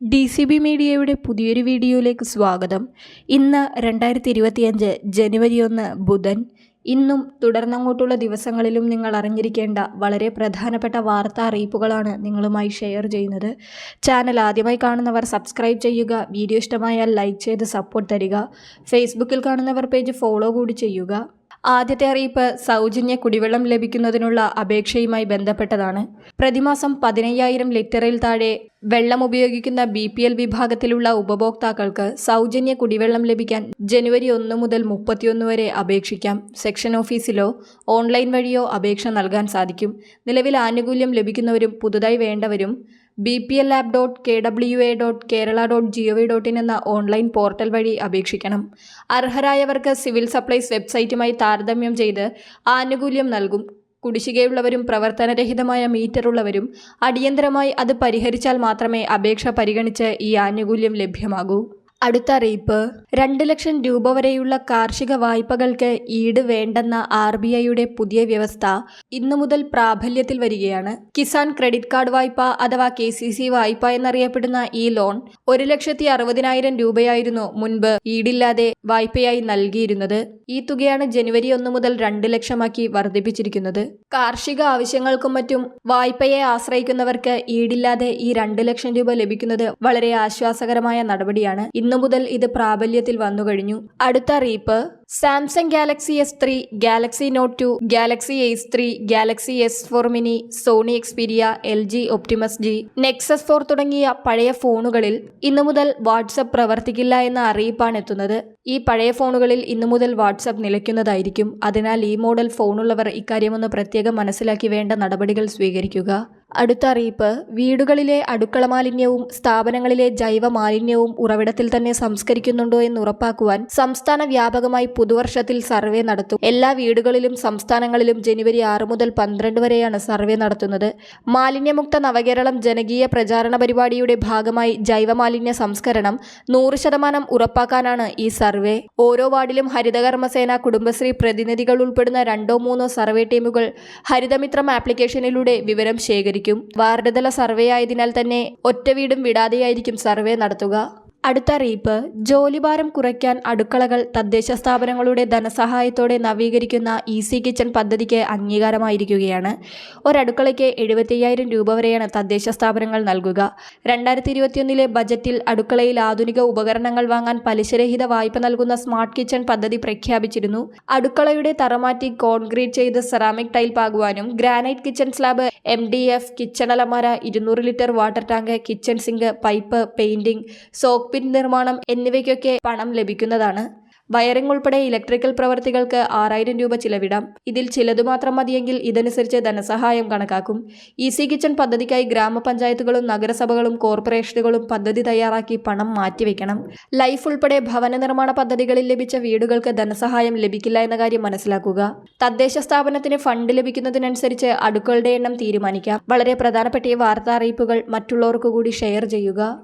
D C B മീഡിയയുടെ പുതിയൊരു വീഡിയോയിലേക്ക് സ്വാഗതം. ഇന്ന് രണ്ടായിരത്തി ഇരുപത്തിയഞ്ച് ജനുവരി ഒന്ന് ബുധൻ. ഇന്നും തുടർന്നങ്ങോട്ടുള്ള ദിവസങ്ങളിലും നിങ്ങൾ അറിഞ്ഞിരിക്കേണ്ട വളരെ പ്രധാനപ്പെട്ട വാർത്താ അറിയിപ്പുകളാണ് നിങ്ങളുമായി ഷെയർ ചെയ്യുന്നത്. ചാനൽ ആദ്യമായി കാണുന്നവർ സബ്സ്ക്രൈബ് ചെയ്യുക വീഡിയോ ഇഷ്ടമായാൽ ലൈക്ക് ചെയ്ത് സപ്പോർട്ട് തരിക. ഫേസ്ബുക്കിൽ കാണുന്നവർ പേജ് ഫോളോ കൂടി ചെയ്യുക. ആദ്യത്തെ അറിയിപ്പ് സൗജന്യ കുടിവെള്ളം ലഭിക്കുന്നതിനുള്ള അപേക്ഷയുമായി ബന്ധപ്പെട്ടതാണ്. പ്രതിമാസം പതിനയ്യായിരം ലിറ്ററിൽ താഴെ വെള്ളം ഉപയോഗിക്കുന്ന ബി പി എൽ വിഭാഗത്തിലുള്ള ഉപഭോക്താക്കൾക്ക് സൗജന്യ കുടിവെള്ളം ലഭിക്കാൻ ജനുവരി ഒന്ന് മുതൽ മുപ്പത്തിയൊന്ന് വരെ അപേക്ഷിക്കാം. സെക്ഷൻ ഓഫീസിലോ ഓൺലൈൻ വഴിയോ അപേക്ഷ നൽകാൻ സാധിക്കും. നിലവിൽ ആനുകൂല്യം ലഭിക്കുന്നവരും പുതുതായി വേണ്ടവരും B P L app dot K W A dot Kerala dot G O V dot in എന്ന ഓൺലൈൻ പോർട്ടൽ വഴി അപേക്ഷിക്കണം. അർഹരായവർക്ക് സിവിൽ സപ്ലൈസ് വെബ്സൈറ്റുമായി താരതമ്യം ചെയ്ത് ആനുകൂല്യം നൽകും. കുടിശ്ശികയുള്ളവരും പ്രവർത്തനരഹിതമായ മീറ്ററുള്ളവരും അടിയന്തരമായി അത് പരിഹരിച്ചാൽ മാത്രമേ അപേക്ഷ പരിഗണിച്ച് ഈ ആനുകൂല്യം ലഭ്യമാകൂ. അടുത്ത അറിയിപ്പ്. രണ്ട് ലക്ഷം രൂപ വരെയുള്ള കാർഷിക വായ്പകൾക്ക് ഈട് വേണ്ടെന്ന ആർ ബി ഐയുടെ പുതിയ വ്യവസ്ഥ ഇന്നു മുതൽ പ്രാബല്യത്തിൽ വരികയാണ്. കിസാൻ ക്രെഡിറ്റ് കാർഡ് വായ്പ അഥവാ കെ സി സി വായ്പ എന്നറിയപ്പെടുന്ന ഈ ലോൺ ഒരു ലക്ഷത്തി അറുപതിനായിരം രൂപയായിരുന്നു മുൻപ് ഈടില്ലാതെ വായ്പയായി നൽകിയിരുന്നത്. ഈ തുകയാണ് ജനുവരി ഒന്ന് മുതൽ രണ്ട് ലക്ഷമാക്കി വർദ്ധിപ്പിച്ചിരിക്കുന്നത്. കാർഷിക ആവശ്യങ്ങൾക്കും മറ്റും വായ്പയെ ആശ്രയിക്കുന്നവർക്ക് ഈടില്ലാതെ ഈ രണ്ട് ലക്ഷം രൂപ ലഭിക്കുന്നത് വളരെ ആശ്വാസകരമായ നടപടിയാണ്. ഇന്നു മുതൽ ഇത് പ്രാബല്യത്തിൽ വന്നുകഴിഞ്ഞു. അടുത്ത അറിയിപ്പ് Samsung Galaxy S three Galaxy Note two Galaxy S three Galaxy S four mini Sony Xperia L G Optimus G Nexus four തുടങ്ങിയ പഴയ ഫോണുകളിൽ ഇന്നു മുതൽ വാട്സപ്പ് പ്രവർത്തിക്കില്ല എന്ന അറിയിപ്പാണ് എത്തുന്നത്. ഈ പഴയ ഫോണുകളിൽ ഇന്നു മുതൽ വാട്സപ്പ് നിലയ്ക്കുന്നതായിരിക്കും. അതിനാൽ ഈ മോഡൽ ഫോണുള്ളവർ ഇക്കാര്യമൊന്ന് പ്രത്യേകം മനസ്സിലാക്കി വേണ്ട നടപടികൾ സ്വീകരിക്കുക. അടുത്ത അറിയിപ്പ് വീടുകളിലെ അടുക്കള മാലിന്യവും സ്ഥാപനങ്ങളിലെ ജൈവ മാലിന്യവും ഉറവിടത്തിൽ തന്നെ സംസ്കരിക്കുന്നുണ്ടോ എന്ന് ഉറപ്പാക്കുവാൻ സംസ്ഥാന വ്യാപകമായി പുതുവർഷത്തിൽ സർവേ നടത്തും. എല്ലാ വീടുകളിലും സംസ്ഥാനങ്ങളിലും ജനുവരി ആറ് മുതൽ പന്ത്രണ്ട് വരെയാണ് സർവേ നടത്തുന്നത്. മാലിന്യമുക്ത നവകേരളം ജനകീയ പ്രചാരണ പരിപാടിയുടെ ഭാഗമായി ജൈവമാലിന്യ സംസ്കരണം നൂറ് ശതമാനം ഉറപ്പാക്കാനാണ് ഈ സർവേ. ഓരോ വാർഡിലും ഹരിതകർമ്മസേന കുടുംബശ്രീ പ്രതിനിധികൾ ഉൾപ്പെടുന്ന രണ്ടോ മൂന്നോ സർവേ ടീമുകൾ ഹരിതമിത്രം ആപ്ലിക്കേഷനിലൂടെ വിവരം ശേഖരിക്കും. വാർഡ് തല സർവേ ആയതിനാൽ തന്നെ ഒറ്റ വീടും വിടാതെയായിരിക്കും സർവേ നടത്തുക. അടുത്ത അറിയിപ്പ് ജോലിഭാരം കുറയ്ക്കാൻ അടുക്കളകൾ തദ്ദേശ സ്ഥാപനങ്ങളുടെ ധനസഹായത്തോടെ നവീകരിക്കുന്ന ഈസി കിച്ചൺ പദ്ധതിക്ക് അംഗീകാരമായിരിക്കുകയാണ്. ഒരടുക്കളയ്ക്ക് എഴുപത്തയ്യായിരം രൂപ വരെയാണ് തദ്ദേശ സ്ഥാപനങ്ങൾ നൽകുക. രണ്ടായിരത്തി ഇരുപത്തിയൊന്നിലെ ബജറ്റിൽ അടുക്കളയിൽ ആധുനിക ഉപകരണങ്ങൾ വാങ്ങാൻ പലിശരഹിത വായ്പ നൽകുന്ന സ്മാർട്ട് കിച്ചൺ പദ്ധതി പ്രഖ്യാപിച്ചിരുന്നു. അടുക്കളയുടെ തറമാറ്റി കോൺക്രീറ്റ് ചെയ്ത് ceramic tile പാകുവാനും granite kitchen slab M D F kitchen അലമാര ഇരുന്നൂറ് litre water tank kitchen sink pipe painting സോക്പിൻ നിർമ്മാണം എന്നിവയ്ക്കൊക്കെ പണം ലഭിക്കുന്നതാണ്. വയറിംഗ് ഉൾപ്പെടെ ഇലക്ട്രിക്കൽ പ്രവർത്തികൾക്ക് ആറായിരം രൂപ ചിലവിടാം. ഇതിൽ ചിലതു മാത്രം മതിയെങ്കിൽ ഇതനുസരിച്ച് ധനസഹായം കണക്കാക്കും. ഈസി കിച്ചൺ പദ്ധതിക്കായി ഗ്രാമപഞ്ചായത്തുകളും നഗരസഭകളും കോർപ്പറേഷനുകളും പദ്ധതി തയ്യാറാക്കി പണം മാറ്റിവെക്കണം. ലൈഫ് ഉൾപ്പെടെ ഭവന നിർമ്മാണ പദ്ധതികളിൽ ലഭിച്ച വീടുകൾക്ക് ധനസഹായം ലഭിക്കില്ല എന്ന കാര്യം മനസ്സിലാക്കുക. തദ്ദേശ സ്ഥാപനത്തിന് ഫണ്ട് ലഭിക്കുന്നതിനനുസരിച്ച് അടുക്കളുടെ എണ്ണം തീരുമാനിക്കാം. വളരെ പ്രധാനപ്പെട്ട ഈ വാർത്താ അറിയിപ്പുകൾ മറ്റുള്ളവർക്ക് കൂടി ഷെയർ ചെയ്യുക.